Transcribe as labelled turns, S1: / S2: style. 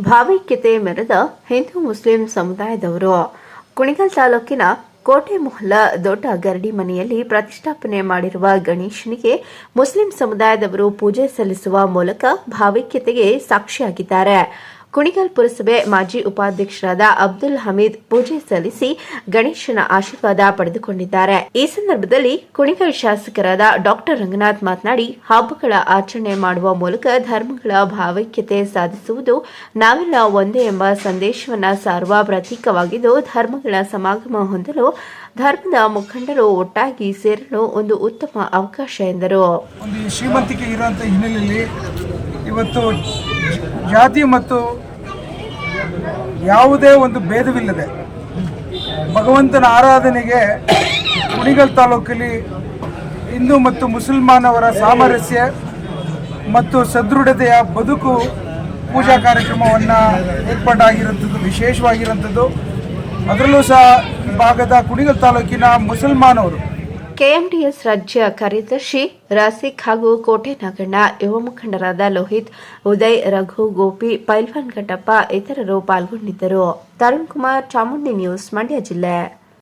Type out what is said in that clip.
S1: ಭಾವೈಕ್ಯತೆ ಮೆರೆದ ಹಿಂದೂ ಮುಸ್ಲಿಂ ಸಮುದಾಯದವರು. ಕುಣಿಗಲ್ ತಾಲೂಕಿನ ಕೋಟೆ ಮೊಹಲ್ಲ ದೊಡ್ಡ ಗರಡಿ ಮನೆಯಲ್ಲಿ ಪ್ರತಿಷ್ಠಾಪನೆ ಮಾಡಿರುವ ಗಣೇಶನಿಗೆ ಮುಸ್ಲಿಂ ಸಮುದಾಯದವರು ಪೂಜೆ ಸಲ್ಲಿಸುವ ಮೂಲಕ ಭಾವೈಕ್ಯತೆಗೆ ಸಾಕ್ಷಿಯಾಗಿದ್ದಾರೆ. ಕುಣಿಗಲ್ ಪುರಸಭೆ ಮಾಜಿ ಉಪಾಧ್ಯಕ್ಷರಾದ ಅಬ್ದುಲ್ ಹಮೀದ್ ಪೂಜೆ ಸಲ್ಲಿಸಿ ಗಣೇಶನ ಆಶೀರ್ವಾದ ಪಡೆದುಕೊಂಡಿದ್ದಾರೆ. ಈ ಸಂದರ್ಭದಲ್ಲಿ ಕುಣಿಗಲ್ ಶಾಸಕರಾದ ಡಾಕ್ಟರ್ ರಂಗನಾಥ್ ಮಾತನಾಡಿ, ಹಬ್ಬಗಳ ಆಚರಣೆ ಮಾಡುವ ಮೂಲಕ ಧರ್ಮಗಳ ಭಾವೈಕ್ಯತೆ ಸಾಧಿಸುವುದು ನಾವೆಲ್ಲ ಒಂದೇ ಎಂಬ ಸಂದೇಶವನ್ನು ಸಾರುವ ಪ್ರತೀಕವಾಗಿದ್ದು, ಧರ್ಮಗಳ ಸಮಾಗಮ ಹೊಂದಲು ಧರ್ಮದ ಮುಖಂಡರು ಒಟ್ಟಾಗಿ ಸೇರಲು ಒಂದು ಉತ್ತಮ ಅವಕಾಶ ಎಂದರು.
S2: ಶ್ರೀಮಂತಿಕೆ ಇರುವಂಥ ಹಿನ್ನೆಲೆಯಲ್ಲಿ ಇವತ್ತು ಜಾತಿ ಮತ್ತು ಯಾವುದೇ ಒಂದು ಭೇದವಿಲ್ಲದೆ ಭಗವಂತನ ಆರಾಧನೆಗೆ ಕುಣಿಗಲ್ ತಾಲೂಕಲ್ಲಿ ಹಿಂದೂ ಮತ್ತು ಮುಸಲ್ಮಾನವರ ಸಾಮರಸ್ಯ ಮತ್ತು ಸದೃಢತೆಯ ಬದುಕು ಪೂಜಾ ಕಾರ್ಯಕ್ರಮವನ್ನು ಏರ್ಪಾಡಾಗಿರುವಂಥದ್ದು, ವಿಶೇಷವಾಗಿರುವಂಥದ್ದು. ಅದರಲ್ಲೂ ಸಹ ಭಾಗದ ಕುಣಿಗಲ್ ತಾಲೂಕಿನ ಮುಸಲ್ಮಾನವರು
S1: ಕೆಎಂಡಿಎಸ್ ರಾಜ್ಯ ಕಾರ್ಯದರ್ಶಿ ರಾಸಿಕ್ ಹಾಗೂ ಕೋಟೆ ನಾಗಣ್ಣ ಯುವ ಮುಖಂಡರಾದ ಲೋಹಿತ್, ಉದಯ್, ರಘು, ಗೋಪಿ, ಪೈಲ್ವಾನ್ ಘಟ್ಟಪ್ಪ ಇತರರು ಪಾಲ್ಗೊಂಡಿದ್ದರು. ತರುಣ್ ಕುಮಾರ್, ಚಾಮುಂಡಿ ನ್ಯೂಸ್, ಮಂಡ್ಯ ಜಿಲ್ಲೆ.